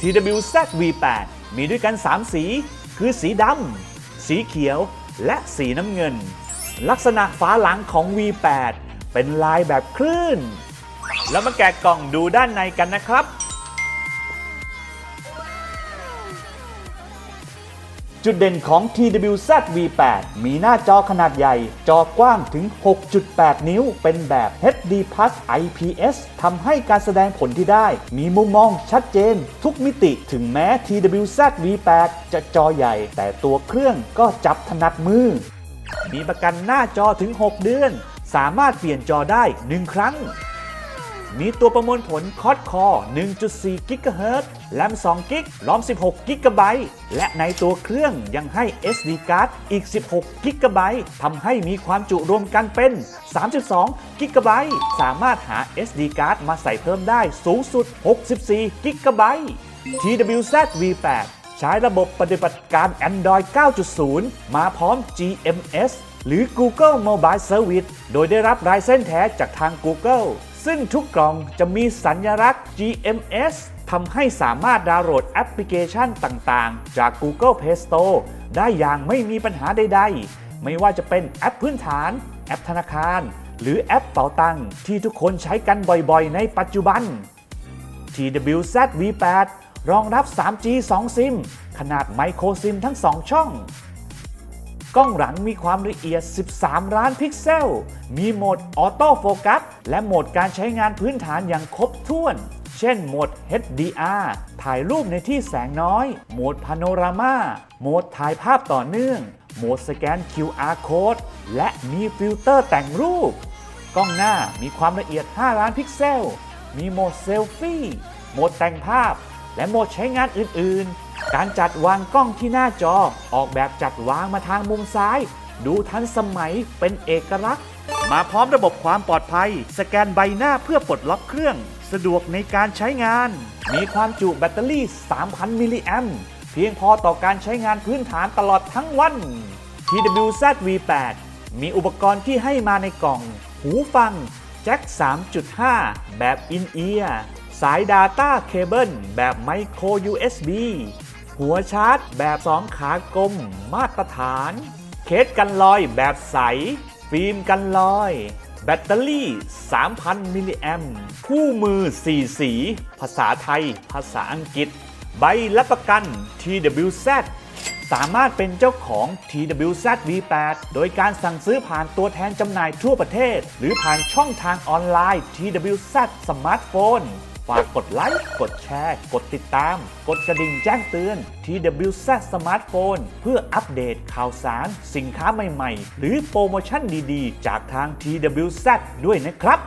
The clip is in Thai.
TWZ V8 มีด้วยกัน 3 สี คือสีดำ สีเขียว และสีน้ำเงิน ลักษณะฝาหลังของ V8 เป็นลายแบบคลื่น แล้วมาแกะกล่องดูด้านในกันนะครับ จุดเด่นของ TWZ V8 มีหน้าจอขนาดใหญ่ จอกว้างถึง 6.8 นิ้ว เป็นแบบ HD Plus IPS ทำให้การแสดงผลที่ได้ มีมุมมองชัดเจน ทุกมิติถึงแม้ TWZ V8 จะจอใหญ่ แต่ตัวเครื่องก็จับถนัดมือ มีประกันหน้าจอถึง 6 เดือน สามารถเปลี่ยนจอได้ 1 ครั้ง มีตัวประมวลผลคอร์ดคอ 1.4 กิกะเฮิรตซ์แรม 2 กิกรอม 16 กิกะไบต์และในตัวเครื่องยังให้ SD card อีก 16 กิกะไบต์ทำให้มีความจุรวมกันเป็น 32 กิกะไบต์สามารถหา SD card มาใส่เพิ่มได้สูงสุด 64 กิกะไบต์ TWZ V8 ใช้ระบบปฏิบัติการ Android 9.0 มาพร้อม GMS หรือ Google Mobile Service โดยได้รับลายเส้นแท้จากทาง Google ซึ่งทุกกล่องจะมีสัญลักษณ์ GMS ทำให้สามารถดาวน์โหลดแอปพลิเคชันต่างๆ จาก Google Play Store ได้อย่างไม่มีปัญหาใดๆ ไม่ว่าจะเป็นแอปพื้นฐาน แอปธนาคาร หรือแอปเป๋าตังที่ทุกคนใช้กันบ่อยๆ ในปัจจุบัน TWZ V8 รองรับ 3G 2 ซิม ขนาดไมโครซิมทั้ง 2 ช่อง กล้องหลังมีความละเอียด 13 ล้านพิกเซล มีโหมดออโต้โฟกัสและโหมดการใช้งานพื้นฐานอย่างครบถ้วน เช่นโหมด HDR ถ่ายรูปในที่แสงน้อย โหมดพาโนรามาโหมดถ่ายภาพต่อเนื่อง โหมดสแกน QR Code และมีฟิลเตอร์แต่งรูป กล้องหน้ามีความละเอียด 5 ล้านพิกเซล มีโหมดเซลฟี่ โหมดแต่งภาพ และโหมดใช้งานอื่น ๆ การจัดวางกล้องที่หน้าจอ ออกแบบจัดวางมาทางมุมซ้าย ดูทันสมัยเป็นเอกลักษณ์ มาพร้อมระบบความปลอดภัย สแกนใบหน้าเพื่อปลดล็อกเครื่อง สะดวกในการใช้งาน มีความจุแบตเตอรี่ 3,000 มิลลิแอมป์เพียงพอต่อการใช้งานพื้นฐานตลอดทั้งวัน TWZ V8 มีอุปกรณ์ที่ให้มาในกล่อง หูฟัง แจ็ค 3.5 แบบอินเอียร์สาย Data Cable แบบ Micro USB หัวชาร์จแบบ2ขากลมมาตรฐาน เคสกันลอยแบบใส ฟิล์มกันลอย แบตเตอรี่ 3,000 มิลลิแอมคู่มือ 4 สี ภาษาไทย ภาษาอังกฤษ ใบรับประกัน TWZ สามารถเป็นเจ้าของ TWZ V8 โดยการสั่งซื้อผ่านตัวแทนจำหน่ายทั่วประเทศ หรือผ่านช่องทางออนไลน์ TWZ สมาร์ทโฟน ฝากกดไลค์ กดแชร์ กดติดตาม กดกระดิ่งแจ้งเตือน TWZ สมาร์ทโฟนเพื่ออัปเดตข่าวสาร สินค้าใหม่ ๆ หรือโปรโมชั่นดีๆ จากทาง TWZ ด้วยนะครับ